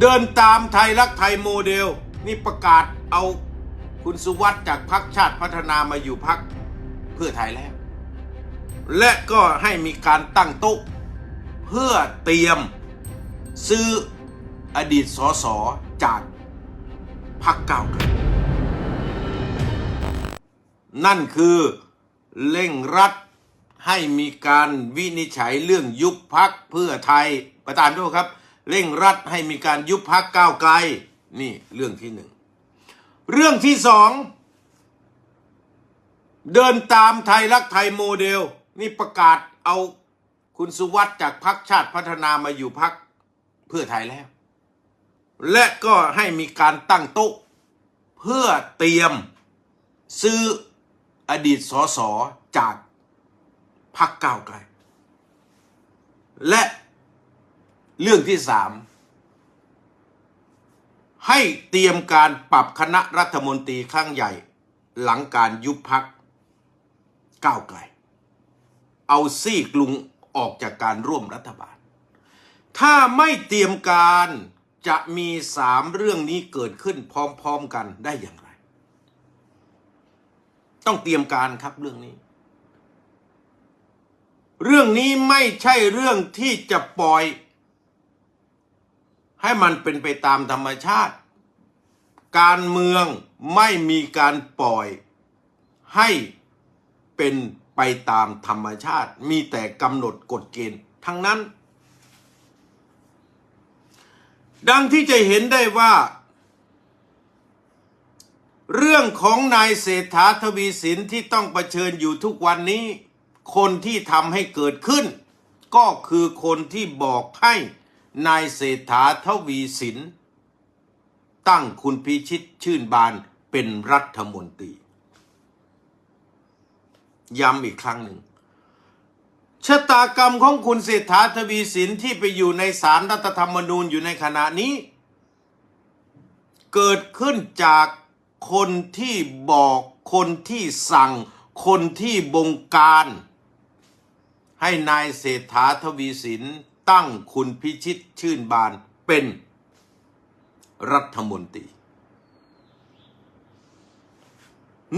เดินตามไทยรักไทยโมเดล นี่ประกาศเอาคุณสุวัสด์จากพักชาติพัฒนามาอยู่พักเพื่อไทยแล้ว และก็ให้มีการตั้งโต๊ะเพื่อเตรียมซื้ออดีตสสจากพักเก้ากลนั่นคือเร่งรัดให้มีการวินิจฉัยเรื่องยุบพักเพื่อไทยประธานโทษครับ เร่งรัดให้มีการยุบพักก้าวไกล นี่เรื่องที่หนึ่ง เรื่องที่สอง เดินตามไทยรักไทยโมเดล นี่ประกาศเอาคุณสุวัสด์จากพักชาติพัฒนามาอยู่พักเพื่อไทยแล้ว และก็ให้มีการตั้งโต๊ะ เพื่อเตรียมซื้ออดีตสสจากพักก้าวไกล และ เรื่องที่สามให้เตรียมการปรับคณะรัฐมนตรีครั้งใหญ่ หลังการยุบพักก้าวไกล เอาซีกลุงออกจากการร่วมรัฐบาล ถ้าไม่เตรียมการจะมีสามเรื่องนี้เกิดขึ้นพร้อมๆกันได้อย่างไร ต้องเตรียมการครับเรื่องนี้ เรื่องนี้ไม่ใช่เรื่องที่จะปล่อย ให้มันเป็นไปตามธรรมชาติ การเมืองไม่มีการปล่อยให้เป็นไปตามธรรมชาติ มีแต่กำหนดกฎเกณฑ์ทั้งนั้น ดังที่จะเห็นได้ว่า เรื่องของนายเศรษฐาทวีสินที่ต้องเผชิญอยู่ทุกวันนี้ คนที่ทำให้เกิดขึ้น ก็คือคนที่บอกให้ นายเศรษฐาทวีสิน ตั้งคุณพิชิตชื่นบานเป็นรัฐมนตรี ย้ำอีกครั้งหนึ่งชะตากรรมของคุณเศรษฐาทวีสินที่ไปอยู่ในศาลรัฐธรรมนูญอยู่ในขณะนี้ เกิดขึ้นจากคนที่บอกคนที่สั่ง คนที่บงการ ให้นายเศรษฐาทวีสิน ตั้งคุณพิชิตชื่นบานเป็นรัฐมนตรี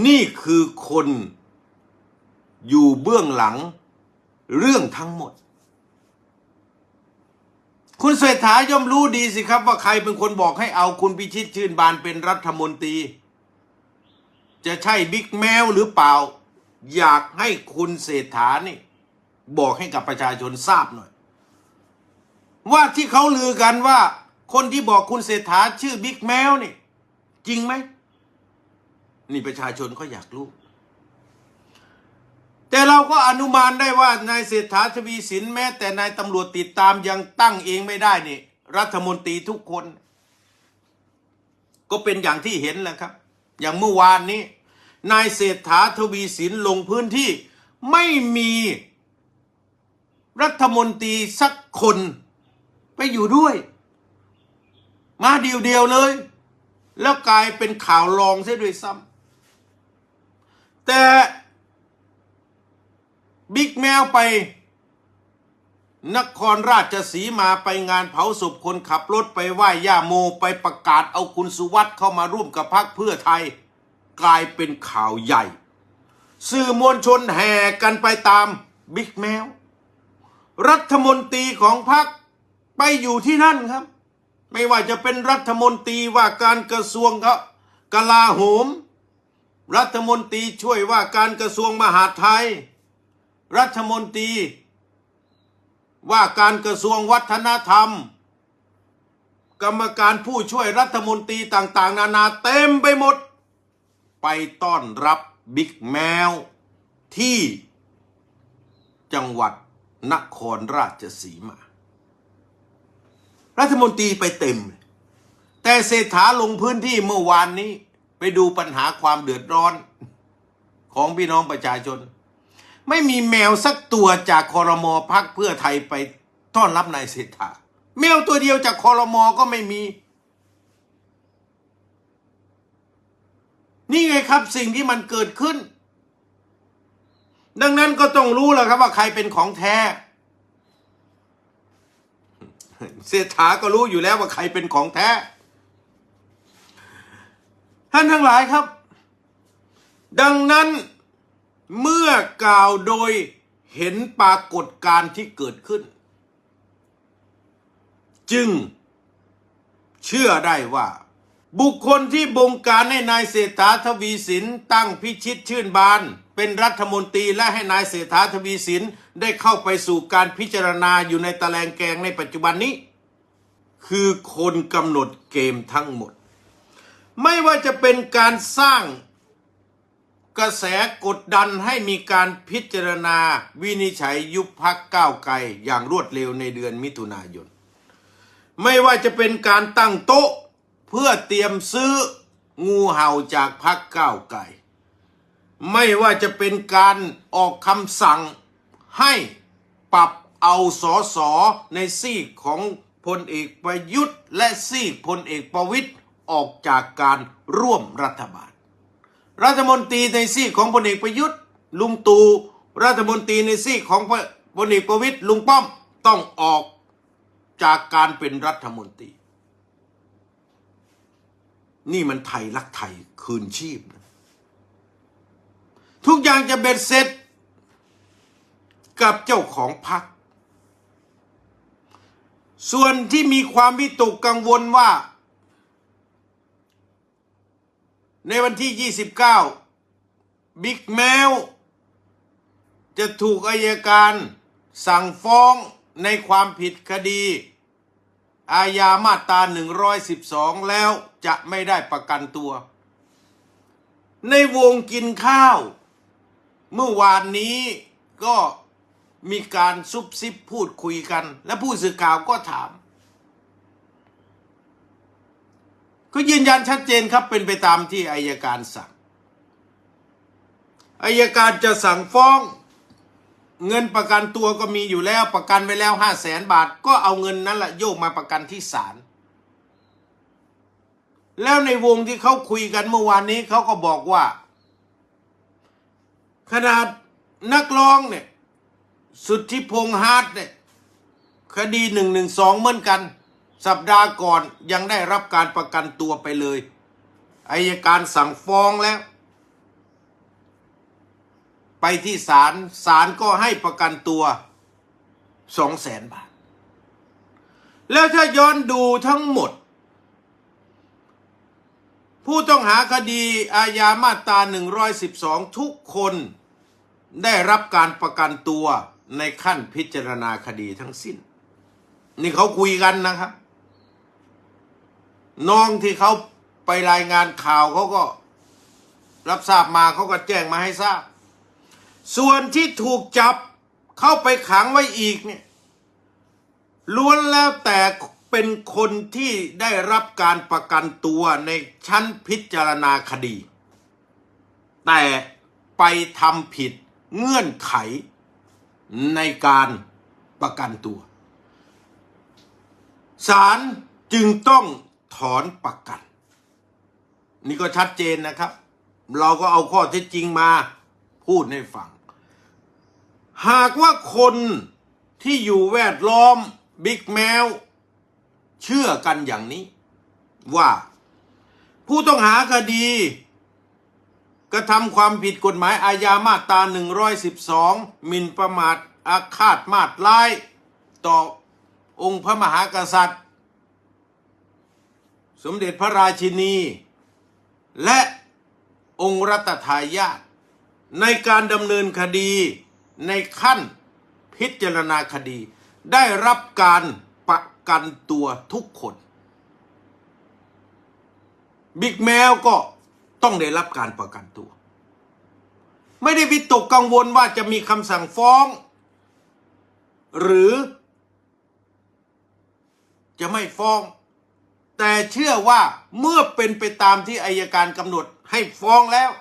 นี่คือคนอยู่เบื้องหลังเรื่องทั้งหมด คุณเศรษฐาย่อมรู้ดีสิครับว่าใครเป็นคนบอกให้เอาคุณพิชิตชื่นบานเป็นรัฐมนตรี จะใช่บิ๊กแมวหรือเปล่า อยากให้คุณเศรษฐานี่ บอกให้กับประชาชนทราบหน่อย ว่าที่เขาลือกันว่า คนที่บอกคุณเศรษฐาชื่อบิ๊กแมวนี่ จริงไหม นี่ประชาชนเขาอยากรู้ แต่เราก็อนุมานได้ว่านายเศรษฐาทวีสินแม้ แต่นายตำรวจติดตามยังตั้งเองไม่ได้นี่ รัฐมนตรีทุกคน ก็เป็นอย่างที่เห็นแหละครับ อย่างเมื่อวานนี้ นายเศรษฐาทวีสินลงพื้นที่ไม่มีรัฐมนตรีสักคน ไปอยู่ด้วย มาเดียวๆเลย แล้วกลายเป็นข่าวรองเสียด้วยซ้ำแต่บิ๊กแมวไป นครราชสีมาไปงานเผาศพคนขับรถไปไหว้ย่าโมไปประกาศเอาคุณสุวัสด์เข้ามาร่วมกับพรรคเพื่อไทย กลายเป็นข่าวใหญ่ สื่อมวลชนแห่กันไปตามบิ๊กแมว รัฐมนตรีของพรรค ไปอยู่ที่นั่นครับ ไม่ว่าจะเป็นรัฐมนตรีว่าการกระทรวงครับกลาโหม รัฐมนตรีช่วยว่าการกระทรวงมหาดไทย รัฐมนตรี ว่าการกระทรวงวัฒนธรรม กรรมการผู้ช่วยรัฐมนตรีต่างๆ นานาเต็มไปหมด ไปต้อนรับบิ๊กแมวที่จังหวัดนครราชสีมา รัฐมนตรีไปเต็ม แต่เศรษฐาลงพื้นที่เมื่อวานนี้ ไปดูปัญหาความเดือดร้อน ของพี่น้องประชาชน ไม่มีแมวสักตัวจากคอรมอพักเพื่อไทยไปต้อนรับนายเศรษฐา แมวตัวเดียวจากคอรมอก็ไม่มี นี่ไงครับสิ่งที่มันเกิดขึ้น ดังนั้นก็ต้องรู้แล้วครับว่าใครเป็นของแท้ เศรษฐาก็รู้อยู่แล้วว่าใครเป็นของแท้ ท่านทั้งหลายครับ ดังนั้นเมื่อกล่าวโดยเห็นปรากฏการณ์ที่เกิดขึ้น จึงเชื่อได้ว่า บุคคลที่บงการให้นายเศรษฐาทวีสินตั้งพิชิตชื่นบานเป็นรัฐมนตรีและให้นายเศรษฐาทวีสินได้เข้าไปสู่การพิจารณาอยู่ในตะแลงแกงในปัจจุบันนี้ คือคนกำหนดเกมทั้งหมด ไม่ว่าจะเป็นการสร้างกระแสกดดันให้มีการพิจารณาวินิจฉัยยุบพักก้าวไกลอย่างรวดเร็วในเดือนมิถุนายน ไม่ว่าจะเป็นการตั้งโต๊ะเพื่อเตรียมซื้องูเห่าจากพักก้าวไกล ไม่ว่าจะเป็นการออกคำสั่งให้ปรับเอาสอสอในซีกของพลเอกประยุทธ์ และซีกพลเอกประวิตยออกจากการร่วมรัฐบาล รัฐมนตรีในซีกของพลเอกประยุทธ์ ลุงตู่รัฐมนตรีในซีกของพลเอกประวิตยลุงป้อมต้องออกจากการเป็นรัฐมนตรี นี่มันไทยรักไทยคืนชีพนะ ทุกอย่างจะเบ็ดเสร็จ กับเจ้าของพรรคส่วนที่มีความวิตกกังวลว่า ในวันที่ 29 บิ๊กแมว จะถูกอายการสั่งฟ้องในความผิดคดี อาญามาตรา 112 แล้วจะไม่ได้ประกันตัว ในวงกินข้าว เมื่อวานนี้ก็มีการซุบซิบพูดคุยกัน และผู้สื่อข่าวก็ถาม ก็ยืนยันชัดเจนครับเป็นไปตามที่อายการสั่งอายการจะสั่งฟ้อง เงินประกันตัวก็มีอยู่แล้วประกันไว้แล้วห้าแสนบาท ก็เอาเงินนั้นแหละโยกมาประกันที่ศาลแล้วในวงที่เขาคุยกันเมื่อวานนี้เขาก็บอกว่า ขนาดนักร้องเนี่ย สุทธิพงษ์ฮาร์ดเนี่ย คดีหนึ่งหนึ่งสองเหมือนกัน สัปดาห์ก่อนยังได้รับการประกันตัวไปเลยอายการสั่งฟ้องแล้ว ไปที่ศาลศาลก็ให้ประกันตัวสองแสนบาท แล้วถ้าย้อนดูทั้งหมด ผู้ต้องหาคดีอาญามาตรา112 ทุกคน ได้รับการประกันตัวในขั้นพิจารณาคดีทั้งสิ้น นี่เขาคุยกันนะครับ น้องที่เขาไปรายงานข่าวเขาก็รับทราบมาเขาก็แจ้งมาให้ทราบ ส่วนที่ถูกจับเข้าไปขังไว้อีกเนี่ยล้วนแล้วแต่เป็นคนที่ได้รับการประกันตัวในชั้นพิจารณาคดี แต่ไปทำผิด เงื่อนไขในการประกันตัวศาลจึงต้องถอนประกัน นี่ก็ชัดเจนนะครับ เราก็เอาข้อเท็จจริงมาพูดให้ฟัง หากว่าคนที่อยู่แวดล้อมบิ๊กแมว เชื่อกันอย่างนี้ ว่าผู้ต้องหาคดี กระทำความผิดกฎหมายอาญามาตรา112หมิ่นประมาทอาฆาตมาตร้าย ต่อองค์พระมหากษัตริย์ สมเด็จพระราชินี และองค์รัตทายาทในการดำเนินคดีในขั้นพิจารณาคดี ได้รับการประกันตัวทุกคน บิ๊กแมวก็ ต้องได้รับการประกันตัว ไม่ได้วิตกกังวลว่าจะมีคำสั่งฟ้อง หรือจะไม่ฟ้อง แต่เชื่อว่าเมื่อเป็นไปตามที่อายการกำหนดให้ฟ้องแล้ว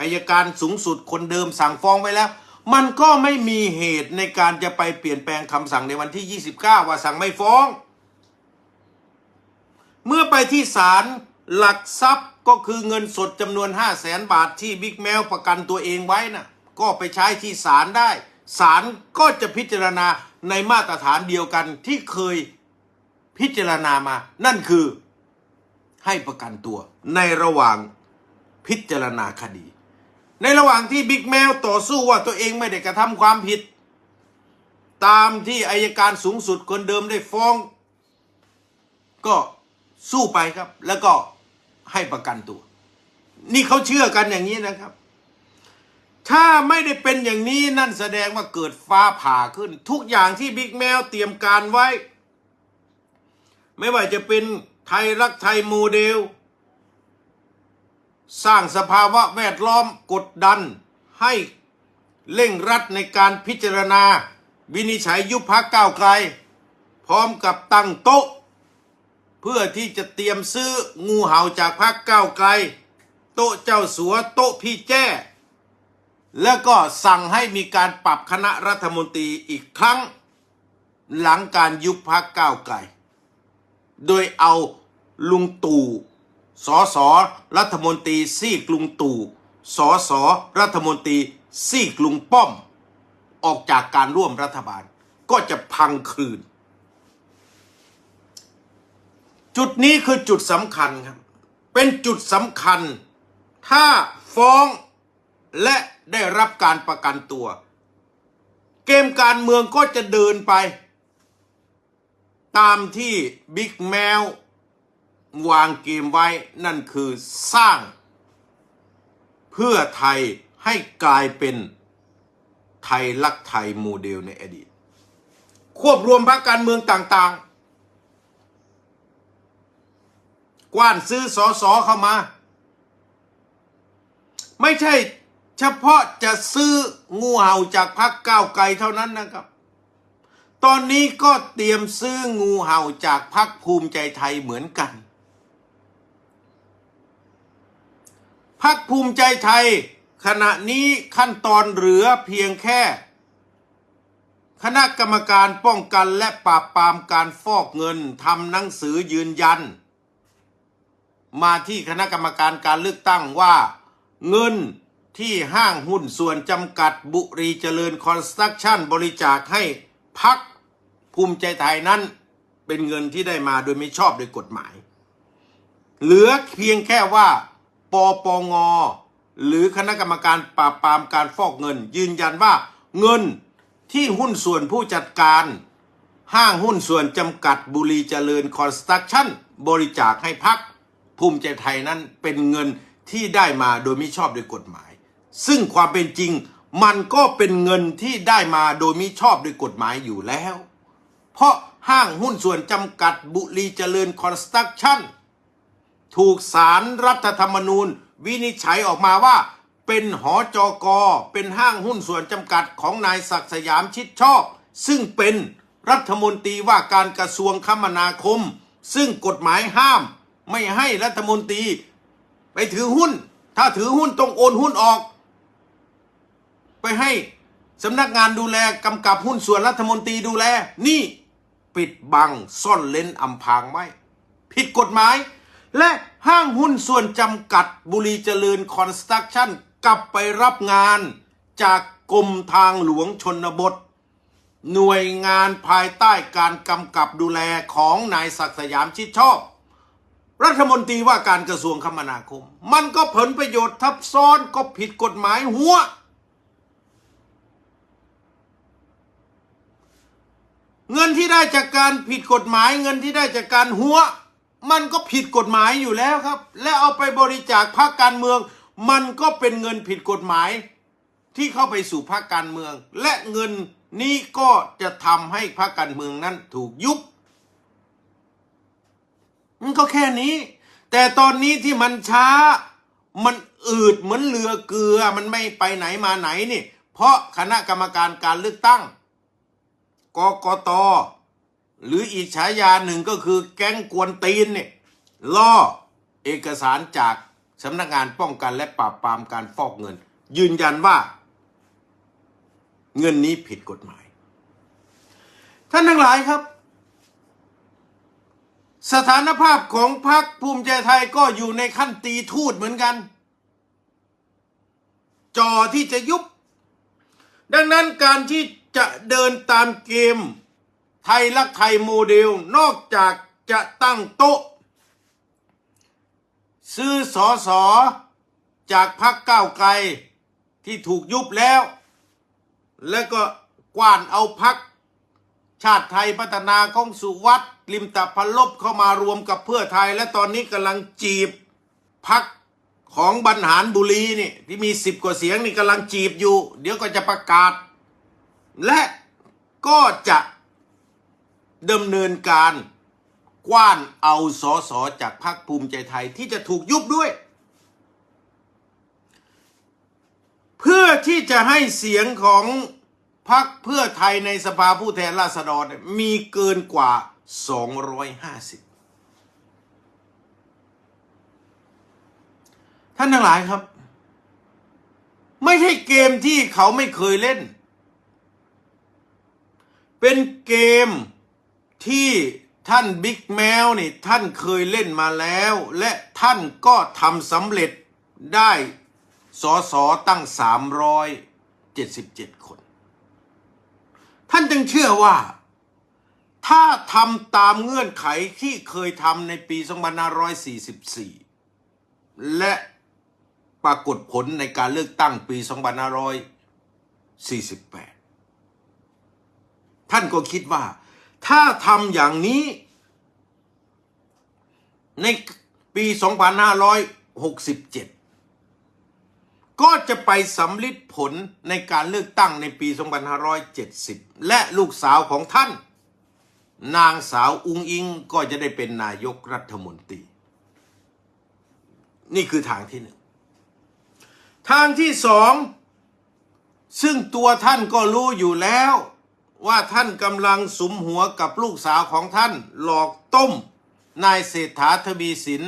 อายการสูงสุดคนเดิมสั่งฟ้องไว้แล้ว มันก็ไม่มีเหตุในการจะไปเปลี่ยนแปลงคำสั่งในวันที่ 29 ว่าสั่งไม่ฟ้อง เมื่อไปที่ศาลหลักทรัพย์ ก็คือเงินสดจำนวน 5 0 0แสนบาทที่บิ๊กแมวประกันตัวเองไว้นะ่ะก็ไปใช้ที่ศาลได้ศาลก็จะพิจารณาในมาตรฐานเดียวกันที่เคยพิจารณามา นั่นคือให้ประกันตัว ในระหว่างพิจารณาคดี ในระหว่างที่บิ๊กแมวต่อสู้ว่าตัวเองไม่ได้กระทำความผิด ตามที่อายการสูงสุดคนเดิมได้ฟ้อง ก็สู้ไปครับ แล้วก็ ให้ประกันตัว นี่เขาเชื่อกันอย่างนี้นะครับ ถ้าไม่ได้เป็นอย่างนี้นั่นแสดงว่าเกิดฟ้าผ่าขึ้น ทุกอย่างที่บิ๊กแมวเตรียมการไว้ ไม่ว่าจะเป็นไทยรักไทยโมเดล สร้างสภาวะแวดล้อมกดดันให้เร่งรัดในการพิจารณา วินิจฉัยยุบพักก้าวไกล พร้อมกับตั้งโต๊ะ เพื่อที่จะเตรียมซื้องูเห่าจากพักก้าวไกล โต๊ะเจ้าสัวโต๊ะพี่แจ้ แล้วก็สั่งให้มีการปรับคณะรัฐมนตรีอีกครั้ง หลังการยุบพักก้าวไกล โดยเอาลุงตู่สอสอรัฐมนตรีซี่กรุงตู่สอสอรัฐมนตรีซี่กรุงป้อม ออกจากการร่วมรัฐบาลก็จะพังคลืน จุดนี้คือจุดสำคัญครับ เป็นจุดสำคัญ ถ้าฟ้องและได้รับการประกันตัว เกมการเมืองก็จะเดินไป ตามที่บิ๊กแมววางเกมไว้นั่นคือสร้าง เพื่อไทยให้กลายเป็นไทยรักไทยโมเดลในอดีต ควบรวมพรรคการเมืองต่างๆ กว้านซื้อสอสอเข้ามา ไม่ใช่เฉพาะจะซื้องูเห่าจากพรรคก้าวไกลเท่านั้นนะครับ ตอนนี้ก็เตรียมซื้องูเห่าจากพรรคภูมิใจไทยเหมือนกันพรรคภูมิใจไทย ขณะนี้ขั้นตอนเหลือเพียงแค่ คณะกรรมการป้องกันและปราบปรามการฟอกเงินทำหนังสือยืนยัน มาที่คณะกรรมการการเลือกตั้งว่า เงินที่ห้างหุ้นส่วนจำกัดบุรีเจริญคอนสตรักชั่นบริจาคให้พักภูมิใจไทยนั้น เป็นเงินที่ได้มาโดยไม่ชอบโดยกฎหมาย เหลือเพียงแค่ว่าปปงหรือคณะกรรมการปราบปรามการฟอกเงิน ยืนยันว่าเงินที่หุ้นส่วนผู้จัดการ ห้างหุ้นส่วนจำกัดบุรีเจริญคอนสตรักชั่นบริจาคให้พัก ภูมิใจไทยนั้นเป็นเงินที่ได้มาโดยม่ชอบโดยกฎหมาย ซึ่งความเป็นจริงมันก็เป็นเงินที่ได้มาโดยมิชอบโดยกฎหมายอยู่แล้ว เพราะห้างหุ้นส่วนจำกัดบุรีเจริญคอนสตรักชั่นถูกสารรัฐธรรมนูญ วินิจฉัยออกมาว่า เป็นหอจอกอเป็นห้างหุ้นส่วนจำกัดของนายศักสยามชิดชอบ ซึ่งเป็นรัฐมนตรีว่าการกระทรวงคมนาคม ซึ่งกฎหมายห้าม ไม่ให้รัฐมนตรี ไปถือหุ้น ถ้าถือหุ้นต้องโอนหุ้นออก ไปให้สำนักงานดูแลกำกับหุ้นส่วนรัฐมนตรีดูแล นี่ปิดบังซ่อนเล้นอำพางไว้ผิดกฎหมาย และห้างหุ้นส่วนจำกัดบุรีเจริญคอนสตรักชั่นกลับไปรับงานจากกรมทางหลวงชนบท หน่วยงานภายใต้การกำกับดูแลของนายศักสยามชิดชอบ รัฐมนตรีว่าการกระทรวงคมนาคม มันก็ผลประโยชน์ทับซ้อนก็ผิดกฎหมายหัว เงินที่ได้จากการผิดกฎหมาย เงินที่ได้จากการหัว มันก็ผิดกฎหมายอยู่แล้วครับ และเอาไปบริจาคพรรคการเมือง มันก็เป็นเงินผิดกฎหมาย ที่เข้าไปสู่พรรคการเมือง และเงินนี้ก็จะทำให้พรรคการเมืองนั้นถูกยุบ ก็แค่นี้ แต่ตอนนี้ที่มันช้า มันอืดเหมือนเรือเกลือ มันไม่ไปไหนมาไหนนี่ เพราะคณะกรรมการการเลือกตั้งกกตหรืออีกฉายาหนึ่งก็คือแก๊งกวนตีนเนี่ยล่อเอกสารจากสำนักงานป้องกันและปราบปรามการฟอกเงิน ยืนยันว่า เงินนี้ผิดกฎหมาย ท่านทั้งหลายครับ สถานภาพของพรรคภูมิใจไทยก็อยู่ในขั้นตีทูดเหมือนกัน จอที่จะยุบ ดังนั้นการที่จะเดินตามเกม ไทยรักไทยโมเดล นอกจากจะตั้งโต๊ะ ซื้อสอสอจากพักก้าวไกลที่ถูกยุบแล้ว แล้วก็กว้านเอาพัก ชาติไทยพัฒนาของสุวัตลิมตะพันลบเข้ามารวมกับเพื่อไทย และตอนนี้กำลังจีบพักของบรรหารบุรีนี่ที่มีสิบกว่าเสียงนี่กำลังจีบอยู่ เดี๋ยวก็จะประกาศ และก็จะดำเนินการกว้านเอาสอสอจากพรรคภูมิใจไทยที่จะถูกยุบด้วย เพื่อที่จะให้เสียงของ พรรคเพื่อไทยในสภาผู้แทนราษฎรมีเกินกว่า 250 ท่านทั้งหลายครับ ไม่ใช่เกมที่เขาไม่เคยเล่น เป็นเกมที่ท่านบิ๊กแมวนี่ท่านเคยเล่นมาแล้ว และท่านก็ทำสำเร็จได้สอสอตั้ง 377 คน ท่านจึงเชื่อว่า ถ้าทำตามเงื่อนไขที่เคยทำในปี 2544 และปรากฏผลในการเลือกตั้งปี 2548 ท่านก็คิดว่า ถ้าทำอย่างนี้ในปี 2567 ก็จะไปสำลิดผลในการเลือกตั้งในปี 2570 และลูกสาวของท่าน นางสาวอุงอิงก็จะได้เป็นนายกรัฐมนตรี นี่คือทางที่หนึ่ง ทางที่สอง ซึ่งตัวท่านก็รู้อยู่แล้ว ว่าท่านกำลังสุมหัวกับลูกสาวของท่าน หลอกต้ม นายเศรษฐาทวีสิน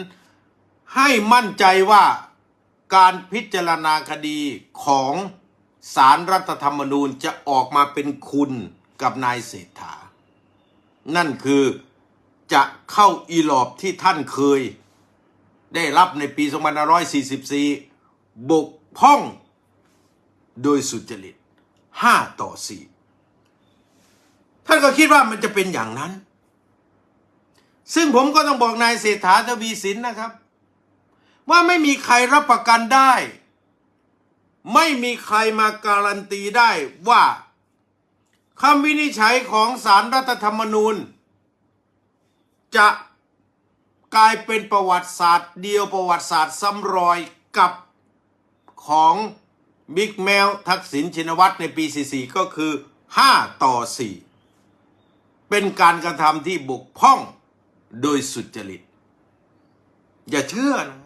ให้มั่นใจว่า การพิจารณาคดีของสารรัฐธรรมนูญจะออกมาเป็นคุณกับนายเศรษฐา นั่นคือจะเข้าอีหลอบที่ท่านเคย ได้รับในปี 2544 บกพร่อง โดยสุจริต 5 ต่อ 4 ท่านก็คิดว่ามันจะเป็นอย่างนั้น ซึ่งผมก็ต้องบอกนายเศรษฐาทวีสินนะครับ ว่าไม่มีใครรับประกันได้ ไม่มีใครมาการันตีได้ว่าคำวินิจฉัยของสารรัฐธรรมนูญ จะกลายเป็นประวัติศาสตร์เดียวประวัติศาสตร์ซ้ำรอยกับของบิ๊กแมวทักษิณชินวัตรในปี 44 ก็คือ 5 ต่อ 4 เป็นการกระทำที่บกพร่องโดยสุจริต อย่าเชื่อนะ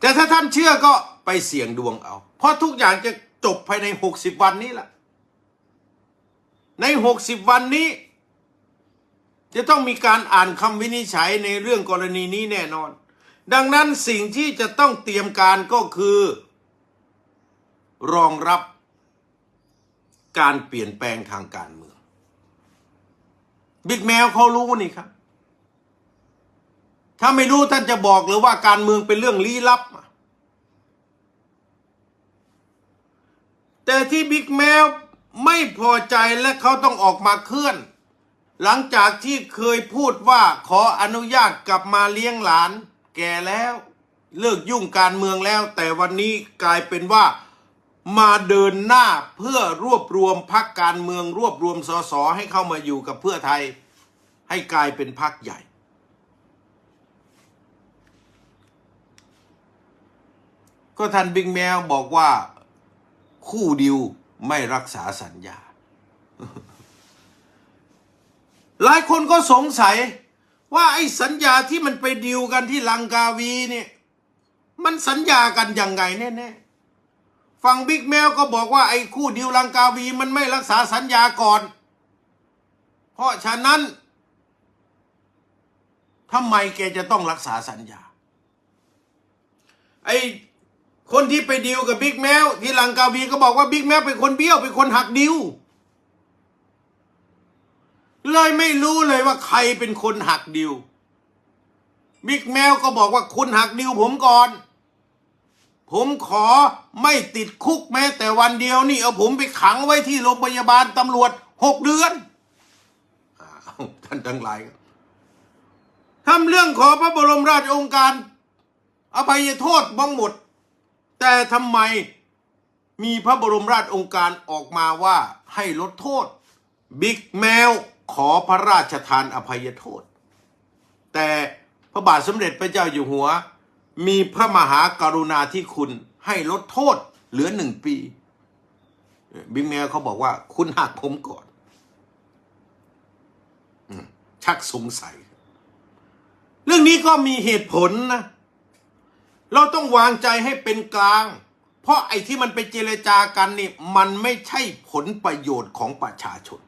แต่ถ้าท่านเชื่อก็ไปเสี่ยงดวงเอา เพราะทุกอย่างจะจบภายใน 60 วันนี้ละใน 60 วันนี้ จะต้องมีการอ่านคำวินิจฉัยในเรื่องกรณีนี้แน่นอน ดังนั้นสิ่งที่จะต้องเตรียมการก็คือ รองรับการเปลี่ยนแปลงทางการเมือง บิ๊กแมวเขารู้นี่ครับ ถ้าไม่รู้ท่านจะบอกหรือว่าการเมืองเป็นเรื่องลี้ลับ แต่ที่บิ๊กแมวไม่พอใจและเขาต้องออกมาเคลื่อน หลังจากที่เคยพูดว่าขออนุญาตกลับมาเลี้ยงหลาน แก่แล้ว เลิกยุ่งการเมืองแล้ว แต่วันนี้กลายเป็นว่ามาเดินหน้าเพื่อรวบรวมพักการเมือง รวบรวมสสให้เข้ามาอยู่กับเพื่อไทย ให้กลายเป็นพักใหญ่ ก็ท่านบิ๊กแมวบอกว่าคู่ดิวไม่รักษาสัญญา หลายคนก็สงสัยว่าไอ้สัญญาที่มันไปดิวกันที่ลังกาวีเนี่ยมันสัญญากันยังไงแน่ๆฝั่งบิ๊กแมวก็บอกว่าไอ้คู่ดิวลังกาวีมันไม่รักษาสัญญาก่อน เพราะฉะนั้นทำไมแกจะต้องรักษาสัญญา ไอ้ คนที่ไปดีลกับบิ๊กแมวที่ลังกาวีก็บอกว่าบิ๊กแมวเป็นคนเบี้ยวเป็นคนหักดิวเลยไม่รู้เลยว่าใครเป็นคนหักดิวบิ๊กแมวก็บอกว่าคุณหักดิวผมก่อน ผมขอไม่ติดคุกแม้แต่วันเดียวนี่เอาผมไปขังไว้ที่โรงพยาบาลตำรวจหกเดือนอท่านทั้งหลายครับทำเรื่องขอพระบรมราชองค์การอภัยโทษบ้างหมด แต่ทำไมมีพระบรมราชองค์การออกมาว่าให้ลดโทษ บิ๊กแมวขอพระราชทานอภัยโทษ แต่พระบาทสมเด็จพระเจ้าอยู่หัว มีพระมหากรุณาธิคุณให้ลดโทษเหลือหนึ่งปี บิ๊กแมวเขาบอกว่าคุณหักผมก่อน ชักสงสัย เรื่องนี้ก็มีเหตุผลนะ เราต้องวางใจให้เป็นกลาง เพราะไอ้ที่มันไปเจรจากันนี่มันไม่ใช่ผลประโยชน์ของประชาชน